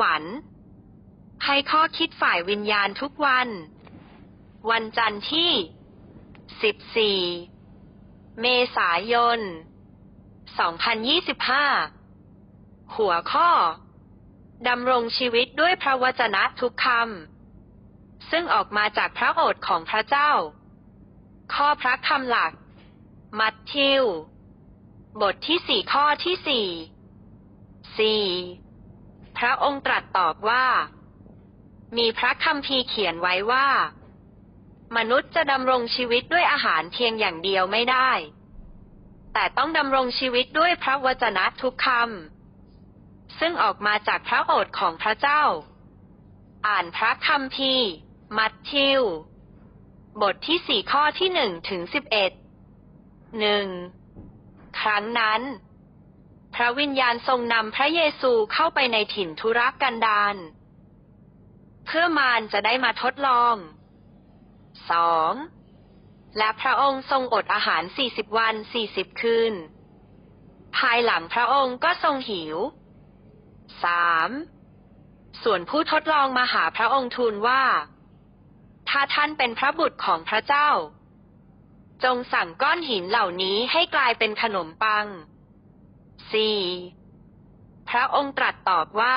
วรรค์ ให้ข้อคิดฝ่ายวิญญาณทุกวัน วันจันทร์ที่ 14 เมษายน 2025 หัวข้อ ดำรงชีวิตด้วยพระวจนะทุกคำ ซึ่งออกมาจากพระโอษฐ์ของพระเจ้า ข้อพระคำหลัก มัทธิว บทที่สี่ข้อที่สี่สี่ พระองค์ตรัสตอบว่า มีพระคัมภีเขียนไว้ว่า มนุษย์จะดำรงชีวิตด้วยอาหารเพียงอย่างเดียวไม่ได้ แต่ต้องดำรงชีวิตด้วยพระวจนะทุกคำซึ่งออกมาจากพระโอษฐ์ของพระเจ้า อ่านพระคัมภีมัทธิว บทที่สี่ข้อที่หนึ่งถึงสิบเอ็ดหนึ่งครั้งนั้น พระวิญญาณทรงนำพระเยซูเข้าไปในถิ่นทุรกันดารเพื่อมารจะได้มาทดลองสองและพระองค์ทรงอดอาหารสี่สิบวันสี่สิบคืน ภายหลังพระองค์ก็ทรงหิวสามส่วนผู้ทดลองมาหาพระองค์ทูลว่า ถ้าท่านเป็นพระบุตรของพระเจ้า จงสั่งก้อนหินเหล่านี้ให้กลายเป็นขนมปัง 4. พระองค์ตรัสตอบว่า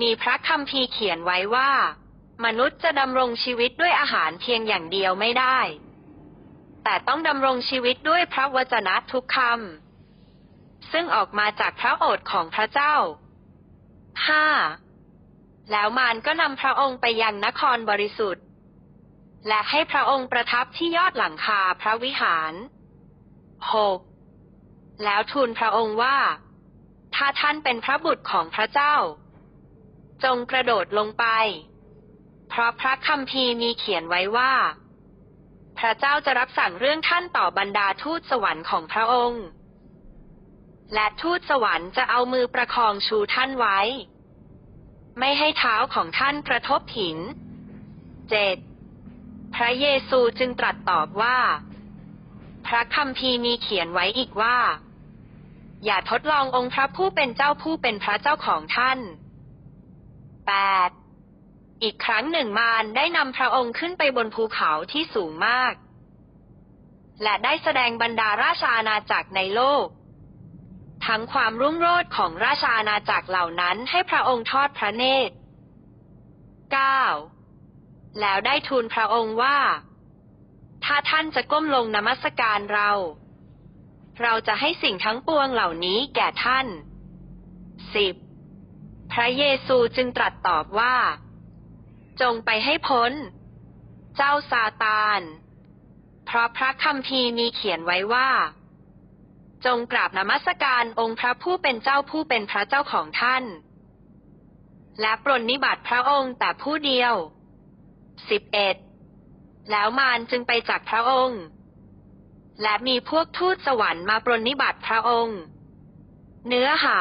มีพระคัมภีเขียนไว้ว่า มนุษย์จะดำรงชีวิตด้วยอาหารเพียงอย่างเดียวไม่ได้ แต่ต้องดำรงชีวิตด้วยพระวจนะทุกคำซึ่งออกมาจากพระโอษฐ์ของพระเจ้า 5. แล้วมารก็นำพระองค์ไปยังนครบริสุทธิ์ และให้พระองค์ประทับที่ยอดหลังคาพระวิหาร 6. แล้วทูลพระองค์ว่า ถ้าท่านเป็นพระบุตรของพระเจ้า จงกระโดดลงไป เพราะพระคัมภีร์มีเขียนไว้ว่า พระเจ้าจะรับสั่งเรื่องท่านต่อบรรดาทูตสวรรค์ของพระองค์ และทูตสวรรค์จะเอามือประคองชูท่านไว้ ไม่ให้เท้าของท่านกระทบหิน 7. พระเยซูจึงตรัสตอบว่า พระคัมภีร์มีเขียนไว้อีกว่า อย่าทดลององค์พระผู้เป็นเจ้าผู้เป็นพระเจ้าของท่าน 8. อีกครั้งหนึ่งมารได้นำพระองค์ขึ้นไปบนภูเขาที่สูงมาก และได้แสดงบรรดาราชาอาณาจักรในโลก ทั้งความรุ่งโรจน์ของราชาอาณาจักรเหล่านั้นให้พระองค์ทอดพระเนตร 9. แล้วได้ทูลพระองค์ว่า ถ้าท่านจะก้มลงนมัสการเรา เราจะให้สิ่งทั้งปวงเหล่านี้แก่ท่าน 10. พระเยซูจึงตรัสตอบว่า จงไปให้พ้น เจ้าซาตาน เพราะพระคัมภีร์มีเขียนไว้ว่า จงกราบนมัสการองค์พระผู้เป็นเจ้าผู้เป็นพระเจ้าของท่าน และปรนนิบัติพระองค์แต่ผู้เดียว 11. แล้วมารจึงไปจากพระองค์ และมีพวกทูตสวรรค์มาปรนนิบัติพระองค์ เนื้อหา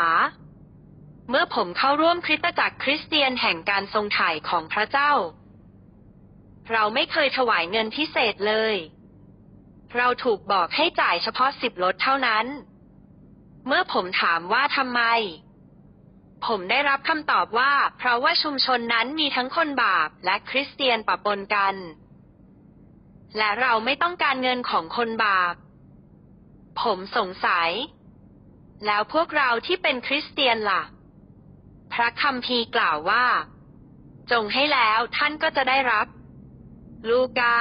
เมื่อผมเข้าร่วมคริสตจักรคริสเตียนแห่งการทรงไถ่ของพระเจ้า เราไม่เคยถวายเงินพิเศษเลย เราถูกบอกให้จ่ายเฉพาะสิบลดเท่านั้น เมื่อผมถามว่าทำไม ผมได้รับคำตอบว่า เพราะว่าชุมชนนั้นมีทั้งคนบาปและคริสเตียนปะปนกัน และเราไม่ต้องการเงินของคนบาป ผมสงสัย แล้วพวกเราที่เป็นคริสเตียนล่ะ พระคัมภีร์กล่าวว่า จงให้แล้วท่านก็จะได้รับ ลูกา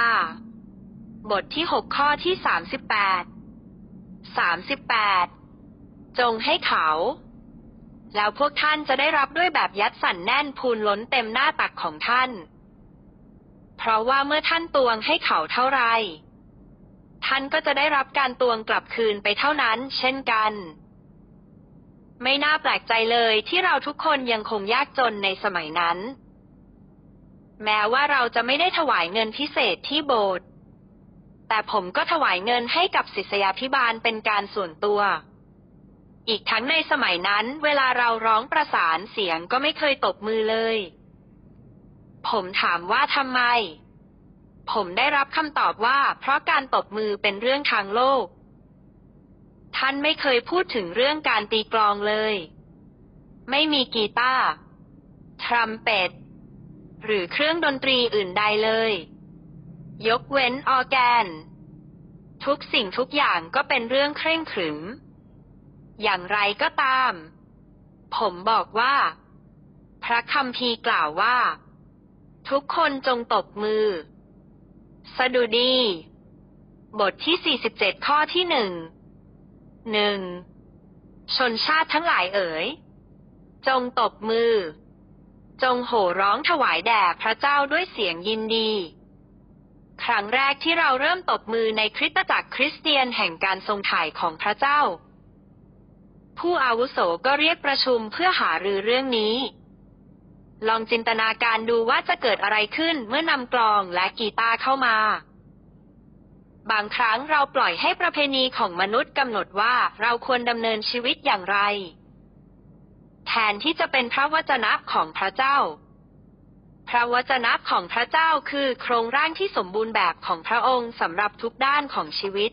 บทที่หกข้อที่สามสิบแปด สามสิบแปด จงให้เขา แล้วพวกท่านจะได้รับด้วยแบบยัดสั่นแน่นพูนล้นเต็มหน้าตักของท่าน เพราะว่าเมื่อท่านตวงให้เขาเท่าไร ท่านก็จะได้รับการตวงกลับคืนไปเท่านั้น เช่นกัน ไม่น่าแปลกใจเลยที่เราทุกคนยังคงยากจนในสมัยนั้น แม้ว่าเราจะไม่ได้ถวายเงินพิเศษที่โบสถ์แต่ผมก็ถวายเงินให้กับศิษยาพิบาลเป็นการส่วนตัว อีกทั้งในสมัยนั้น เวลาเราร้องประสานเสียงก็ไม่เคยตบมือเลย ผมถามว่าทำไม ผมได้รับคำตอบว่า เพราะการตบมือเป็นเรื่องทางโลก ท่านไม่เคยพูดถึงเรื่องการตีกลองเลย ไม่มีกีตาร์ทรัมเป็ต หรือเครื่องดนตรีอื่นใดเลย ยกเว้นออแกน ทุกสิ่งทุกอย่างก็เป็นเรื่องเคร่งขรึม อย่างไรก็ตาม ผมบอกว่า พระคัมภีกล่าวว่า ทุกคนจงตบมือ สดุดี บทที่ 47 ข้อที่หนึ่ง หนึ่ง ชนชาติทั้งหลายเอ๋ย จงตบมือ จงโห่ร้องถวายแด่พระเจ้าด้วยเสียงยินดี ครั้งแรกที่เราเริ่มตบมือในคริสตจักรคริสเตียนแห่งการทรงถ่ายของพระเจ้า ผู้อาวุโสก็เรียกประชุมเพื่อหารือเรื่องนี้ ลองจินตนาการดูว่าจะเกิดอะไรขึ้นเมื่อนำกลองและกีตาร์เข้ามา บางครั้งเราปล่อยให้ประเพณีของมนุษย์กำหนดว่าเราควรดำเนินชีวิตอย่างไร แทนที่จะเป็นพระวจนะของพระเจ้า พระวจนะของพระเจ้าคือโครงร่างที่สมบูรณ์แบบของพระองค์สำหรับทุกด้านของชีวิต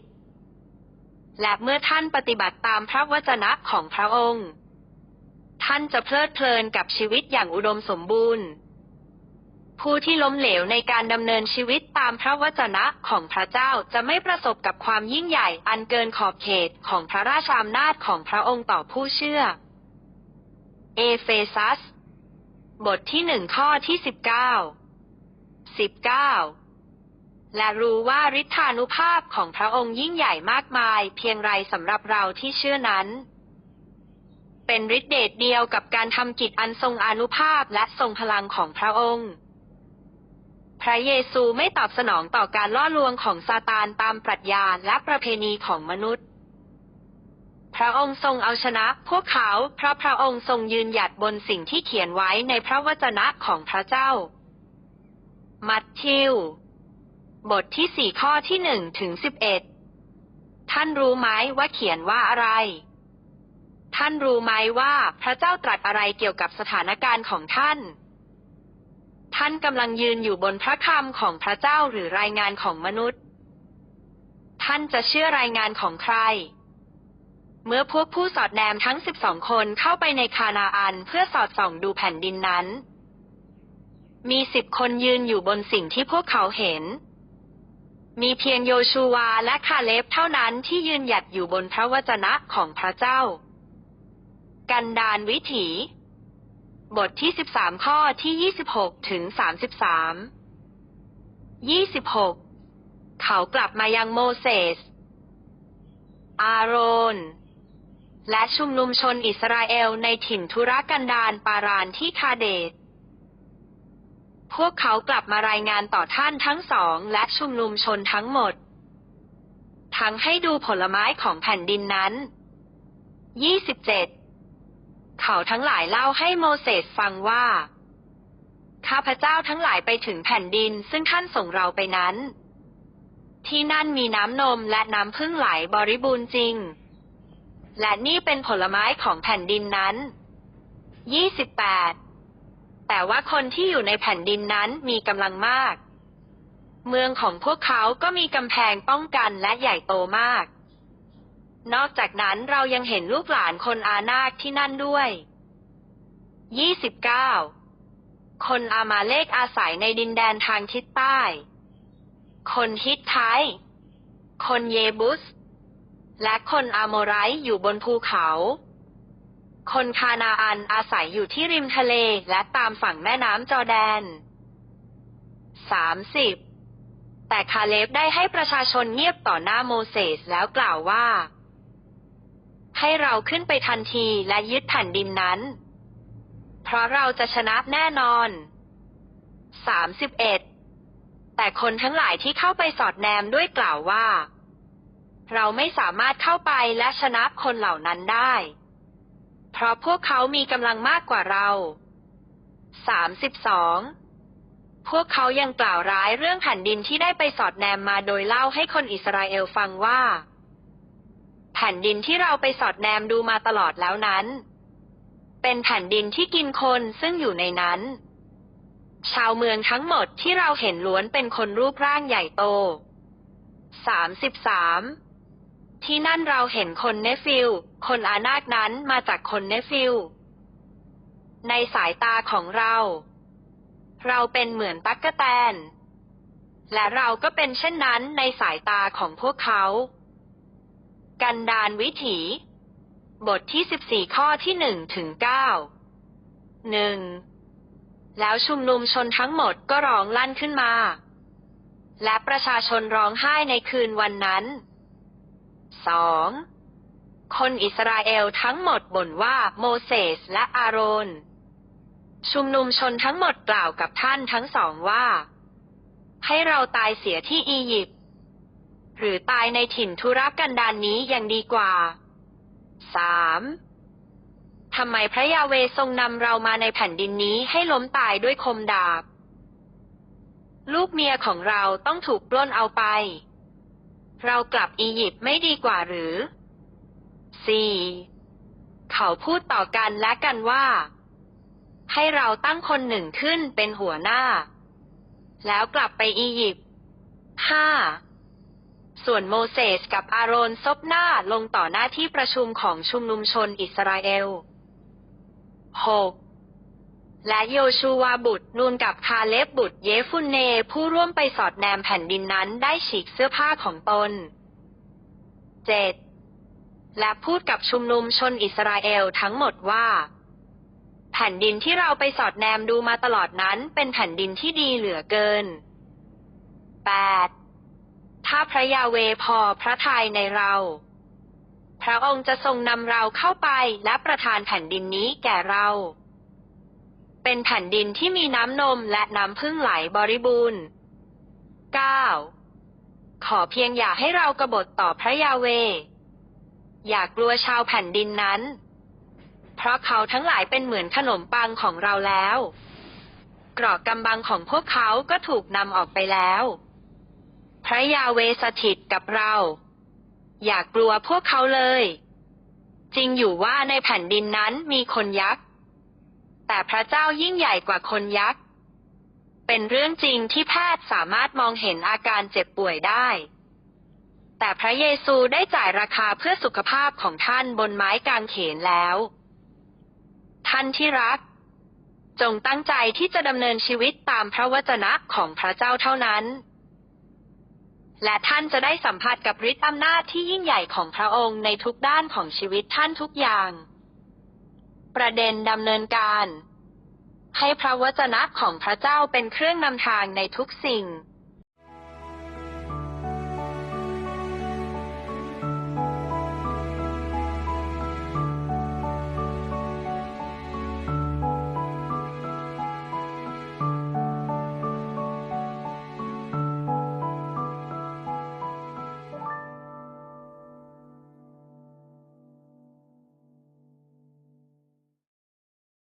และเมื่อท่านปฏิบัติตามพระวจนะของพระองค์ ท่านจะเพลิดเพลินกับชีวิตอย่างอุดมสมบูรณ์ ผู้ที่ล้มเหลวในการดำเนินชีวิตตามพระวจนะของพระเจ้าจะไม่ประสบกับความยิ่งใหญ่อันเกินขอบเขตของพระราชาอำนาจของพระองค์ต่อผู้เชื่อ เอเฟซัส บทที่หนึ่งข้อที่สิบเก้าสิบเก้าและรู้ว่าฤทธานุภาพของพระองค์ยิ่งใหญ่มากมาย เพียงไรสำหรับเราที่เชื่อนั้น เป็นฤทธิเดชเดียวกับการทำกิจอันทรงอนุภาพและทรงพลังของพระองค์ พระเยซูไม่ตอบสนองต่อการล่อลวงของซาตานตามปรัชญาและประเพณีของมนุษย์ พระองค์ทรงเอาชนะพวกเขาเพราะพระองค์ทรงยืนหยัดบนสิ่งที่เขียนไว้ในพระวจนะของพระเจ้า มัทธิว บทที่สี่ข้อที่หนึ่งถึงสิบเอ็ดท่านรู้ไหมว่าเขียนว่าอะไร ท่านรู้ไหมว่าพระเจ้าตรัสอะไรเกี่ยวกับสถานการณ์ของท่าน ท่านกำลังยืนอยู่บนพระคำของพระเจ้าหรือรายงานของมนุษย์ ท่านจะเชื่อรายงานของใคร เมื่อพวกผู้สอดแนมทั้งสิบสองคนเข้าไปในคานาอันเพื่อสอดส่องดูแผ่นดินนั้น มีสิบคนยืนอยู่บนสิ่งที่พวกเขาเห็นมีเพียงโยชูวาและคาเลฟเท่านั้นที่ยืนหยัดอยู่บนพระวจนะของพระเจ้า กันดานวิถี บทที่สิบสามข้อที่ยี่สิบหกถึงสามสิบสามยี่สิบหกเขากลับมายังโมเสส อาโรน และชุมนุมชนอิสราเอลในถิ่นทุรกันดารปารานที่คาเดตพวกเขากลับมารายงานต่อท่านทั้งสองและชุมนุมชนทั้งหมด ทั้งให้ดูผลไม้ของแผ่นดินนั้นยี่สิบ เขาทั้งหลายเล่าให้โมเสสฟังว่า ข้าพเจ้าทั้งหลายไปถึงแผ่นดินซึ่งท่านส่งเราไปนั้น ที่นั่นมีน้ำนมและน้ำพึ่งไหลบริบูรณ์จริง และนี่เป็นผลไม้ของแผ่นดินนั้นยี่สิบแปดแต่ว่าคนที่อยู่ในแผ่นดินนั้นมีกำลังมาก เมืองของพวกเขาก็มีกำแพงป้องกันและใหญ่โตมาก นอกจากนั้นเรายังเห็นลูกหลานคนอานาคที่นั่นด้วยยี่สิบเก้าคนอามาเลกอาศัยในดินแดนทางทิศใต้ คนฮิตไทยคนเยบุส และคนอาโมไรต์อยู่บนภูเขา คนคานาอันอาศัยอยู่ที่ริมทะเลและตามฝั่งแม่น้ำจอแดนสามสิบแต่คาเลฟได้ให้ประชาชนเงียบต่อหน้าโมเสสแล้วกล่าวว่า ให้เราขึ้นไปทันทีและยึดแผ่นดินนั้น เพราะเราจะชนะแน่นอนสามสิบเอ็ดแต่คนทั้งหลายที่เข้าไปสอดแนมด้วยกล่าวว่า เราไม่สามารถเข้าไปและชนะคนเหล่านั้นได้ เพราะพวกเขามีกำลังมากกว่าเราสามสิบสองพวกเขายังกล่าวร้ายเรื่องแผ่นดินที่ได้ไปสอดแนมมาโดยเล่าให้คนอิสราเอลฟังว่า ผ่นดินที่เราไปสอดแนมดูมาตลอดแล้วนั้น เป็นแผ่นดินที่กินคนซึ่งอยู่ในนั้น ชาวเมืองทั้งหมดที่เราเห็นล้วนเป็นคนรูปร่างใหญ่โตสามสิบสามที่นั่นเราเห็นคนเนฟิล คนอานาคนั้นมาจากคนเนฟิล ในสายตาของเรา เราเป็นเหมือนตั๊กแตน และเราก็เป็นเช่นนั้นในสายตาของพวกเขา กันดานวิถี บทที่ 14 ข้อที่ 1 ถึง 9 1. แล้วชุมนุมชนทั้งหมดก็ร้องลั่นขึ้นมา และประชาชนร้องไห้ในคืนวันนั้น 2. คนอิสราเอลทั้งหมดบ่นว่าโมเสสและอาโรน ชุมนุมชนทั้งหมดกล่าวกับท่านทั้งสองว่า ให้เราตายเสียที่อียิปต์ หรือตายในถิ่นทุรกันดารนนี้ยังดีกว่า 3. ทำไมพระยาเวทรงนำเรามาในแผ่นดินนี้ให้ล้มตายด้วยคมดาบ ลูกเมียของเราต้องถูกปล้นเอาไป เรากลับอียิปต์ไม่ดีกว่าหรือ 4. เขาพูดต่อกันและกันว่า ให้เราตั้งคนหนึ่งขึ้นเป็นหัวหน้า แล้วกลับไปอียิปต์ 5. ส่วนโมเสสกับอาโรนซบหน้าลงต่อหน้าที่ประชุมของชุมนุมชนอิสราเอล 6. และโยชูวาบุตรนูนกับคาเลบบุตรเยฟุนเน ผู้ร่วมไปสอดแนมแผ่นดินนั้นได้ฉีกเสื้อผ้าของตน 7. และพูดกับชุมนุมชนอิสราเอลทั้งหมดว่า แผ่นดินที่เราไปสอดแนมดูมาตลอดนั้นเป็นแผ่นดินที่ดีเหลือเกิน 8. ถ้าพระยาเวพอพระทัยในเรา พระองค์จะทรงนำเราเข้าไปและประทานแผ่นดินนี้แก่เรา เป็นแผ่นดินที่มีน้ำนมและน้ำพึ่งไหลบริบูรณ์ 9. ขอเพียงอย่าให้เรากบฏต่อพระยาเว อย่ากลัวชาวแผ่นดินนั้น เพราะเขาทั้งหลายเป็นเหมือนขนมปังของเราแล้ว กรอกกำบังของพวกเขาก็ถูกนำออกไปแล้ว ระยาเวสถิตกับเรา อย่ากลัวพวกเขาเลย จริงอยู่ว่าในแผ่นดินนั้นมีคนยักษ์ แต่พระเจ้ายิ่งใหญ่กว่าคนยักษ์ เป็นเรื่องจริงที่แพทย์สามารถมองเห็นอาการเจ็บป่วยได้ แต่พระเยซูได้จ่ายราคาเพื่อสุขภาพของท่านบนไม้กางเขนแล้ว ท่านที่รัก จงตั้งใจที่จะดำเนินชีวิตตามพระวจนะของพระเจ้าเท่านั้น และท่านจะได้สัมผัสกับฤทธิ์อำนาจที่ยิ่งใหญ่ของพระองค์ในทุกด้านของชีวิตท่านทุกอย่าง ประเด็นดำเนินการ ให้พระวจนะของพระเจ้าเป็นเครื่องนำทางในทุกสิ่ง